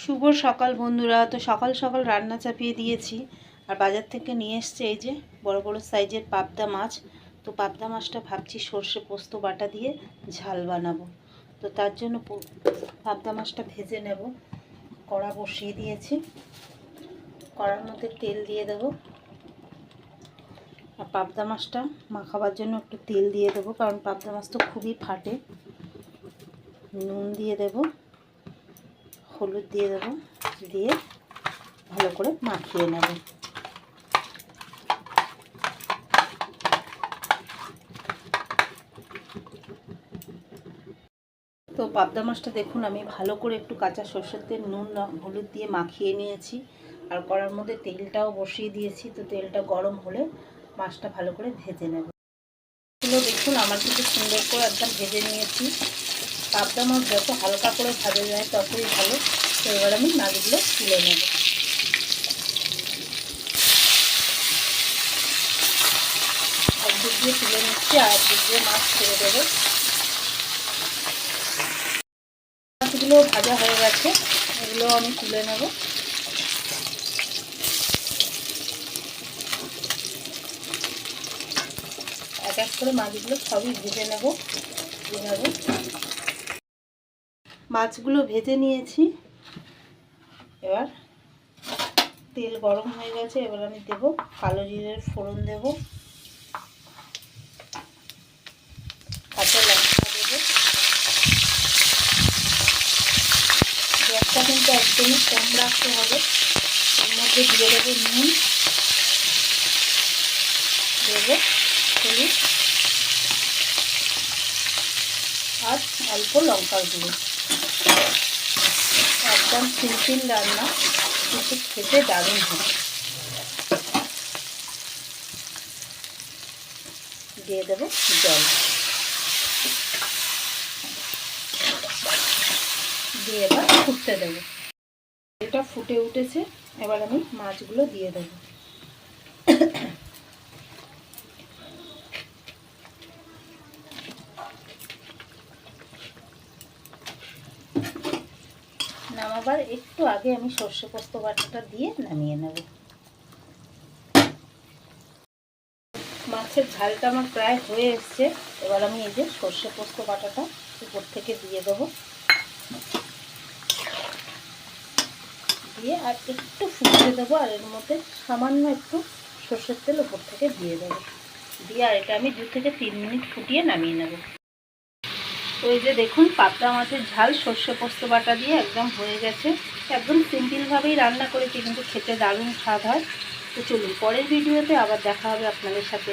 শুভ সকাল বন্ধুরা। তো সকাল সকাল রান্না চাপিয়ে দিয়েছি। আর বাজার থেকে নিয়ে এসছে এই যে বড় বড় সাইজের পাবদা মাছ। তো পাবদা মাছটা ভাবছি সর্ষে পোস্ত বাটা দিয়ে ঝাল বানাবো। তো তার জন্য পাবদা মাছটা ভেজে নেব। কড়া বসিয়ে দিয়েছি। কড়ার মধ্যে তেল দিয়ে দেবো। আর পাবদা মাছটা মাখাবার জন্য একটু তেল দিয়ে দেবো, কারণ পাবদা মাছ তো খুবই ফাটে। নুন দিয়ে দেবো। হলুদ দিয়ে দেবো, দিয়ে ভালো করে মাখিয়ে নেব। তো পাবদা মাছটা দেখুন, আমি ভালো করে একটু কাঁচা সর্ষের তেল, নুন হলুদ দিয়ে মাখিয়ে নিয়েছি। আর কড়ার মধ্যে তেলটাও বসিয়ে দিয়েছি, তো তেলটা গরম হলে মাছটা ভালো করে ভেজে নেব। দেখুন, আমার কিন্তু সুন্দর করে একদম ভেজে নিয়েছি। পাবদা মাছ যত হালকা করে ভাজা যায়, ততই ভালো। তো এবার আমি মাছগুলো তুলে নেব। একদিক দিয়ে তুলে নিচ্ছি, আর একদিক দিয়ে মাছ ছেড়ে দেবো। মাছগুলো ভাজা হয়ে গেছে, এগুলো আমি তুলে নেব। এক এক করে মাছগুলো সবই ভেজে নেব এভাবে মাছগুলো ভেজে নিয়েছি। এবার তেল গরম হয়ে গেছে, এবার আমি দেব কালো জিরের ফোড়ন দেব। কাঁচা লঙ্কা দেবো। গ্যাসটা কিন্তু একদমই কম রাখতে হবে। এর মধ্যে দিয়ে দেবো নুন। দেবো হলুদ। আর অল্প লঙ্কার গুঁড়ো। একদম সিম্পল রান্না, কিন্তু খেতে দারুণ হয়। দিয়ে দেবো জল। দিয়ে এবার ফুটতে দেবো। এটা ফুটে উঠেছে, এবার আমি মাছগুলো দিয়ে দেবো। নামাবার একটু আগে আমি সর্ষে পোস্ত বাটাটা দিয়ে নামিয়ে নেব। মাছের ঝালটা আমার প্রায় হয়ে এসছে। এবার আমি এই যে সর্ষে পোস্ত বাটাটা উপর থেকে দিয়ে দেবো। দিয়ে আর একটু ফুটতে দেবো, আর এর মধ্যে সামান্য একটু সর্ষের তেল উপর থেকে দিয়ে দেবো। দিয়ে আর এটা আমি দু থেকে তিন মিনিট ফুটিয়ে নামিয়ে নেব। এই যে দেখুন পাতলা মাছের ঝাল, সর্ষে পোস্ত বাটা দিয়ে একদম হয়ে গেছে। একদম সিম্পলভাবেই রান্না করেছি, কিন্তু খেতে দারুণ স্বাদ হয়। তো চলুন, পরের ভিডিওতে আবার দেখা হবে আপনাদের সাথে।